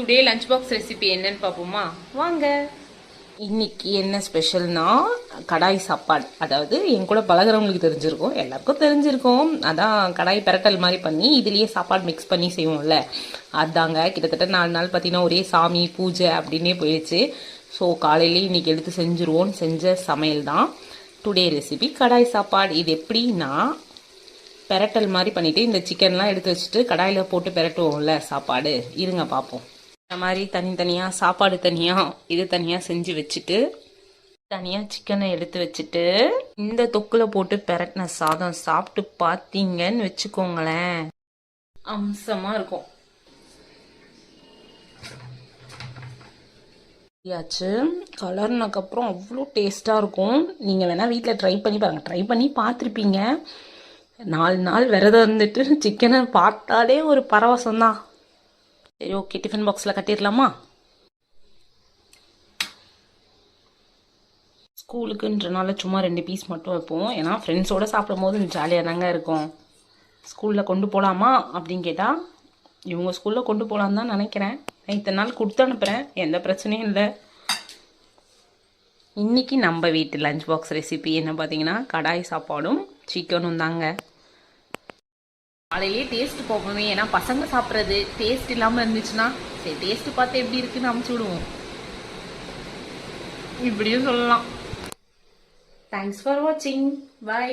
Today lunch box recipe என்னன்னு பார்ப்போமா? வாங்க. இன்னைக்கு என்ன ஸ்பெஷல்னா கடாய் சாப்பாடு. அதாவது என் கூட பழகுறவங்களுக்கு தெரிஞ்சிருக்கும். எல்லாருக்கும் தெரிஞ்சிருக்கும். அதான் கடாய் பெரட்டல் மாதிரி பண்ணி இதுலேயே சாப்பாடு மிக்ஸ் பண்ணி செய்வோம்ல. அதாங்க கிட்டத்தட்ட நாலு நாள் பார்த்தீங்கன்னா ஒரே சாமி பூஜை அப்படின்னே போயிடுச்சு. ஸோ காலையிலேயே இன்னைக்கு எடுத்து செஞ்சுருவோம் செஞ்ச சமையல் தான் டுடே ரெசிபி கடாய் சாப்பாடு. இது எப்படின்னா பெரட்டல் மாதிரி பண்ணிவிட்டு இந்த சிக்கன்லாம் எடுத்து வச்சுட்டு கடாயில் போட்டு பெரட்டுவோம்ல சாப்பாடு. இருங்க பார்ப்போம். இந்த மாதிரி தனித்தனியாக சாப்பாடு தனியாக இது தனியாக செஞ்சு வச்சுட்டு தனியாக சிக்கனை எடுத்து வச்சுட்டு இந்த தொக்கில் போட்டு பெரட்டின சாதம் சாப்பிட்டு பார்த்தீங்கன்னு வச்சுக்கோங்களேன். அம்சமாக இருக்கும். ஆச்சு கலர்னக்கப்புறம் அவ்வளோ டேஸ்ட்டாக இருக்கும். நீங்கள் வேணால் வீட்டில் ட்ரை பண்ணி பாருங்கள் ட்ரை பண்ணி பார்த்துருப்பீங்க. நாலு நாள் விரதம் இருந்துட்டு சிக்கனை பார்த்தாலே ஒரு பரவசம் தான் சரி ஓகே டிஃபன் பாக்ஸில் கட்டிடலாமா ஸ்கூலுக்குன்றனால சும்மா ரெண்டு பீஸ் மட்டும் வைப்போம். ஏன்னா ஃப்ரெண்ட்ஸோடு சாப்பிடும் போது ஜாலியாக தாங்க இருக்கும். ஸ்கூலில் கொண்டு போகலாமா அப்படின்னு கேட்டால் இவங்க ஸ்கூலில் கொண்டு போகலான்னு தான் நினைக்கிறேன். நான் இத்தனை நாள் கொடுத்து அனுப்புகிறேன் எந்த பிரச்சனையும் இல்லை. இன்னைக்கு நம்ம வீட்டு லஞ்ச் பாக்ஸ் ரெசிபி என்ன பார்த்தீங்கன்னா கடாய் சாப்பாடும் சிக்கனும் தாங்க. காலையிலேயே டேஸ்ட் போகணும். ஏன்னா பசங்க சாப்பிட்றது டேஸ்ட் இல்லாமல் இருந்துச்சுன்னா சரி டேஸ்ட் பார்த்து எப்படி இருக்குன்னு அமுச்சு விடுவோம். இப்படியும் சொல்லலாம். தேங்க்ஸ் ஃபார் வாட்சிங் பை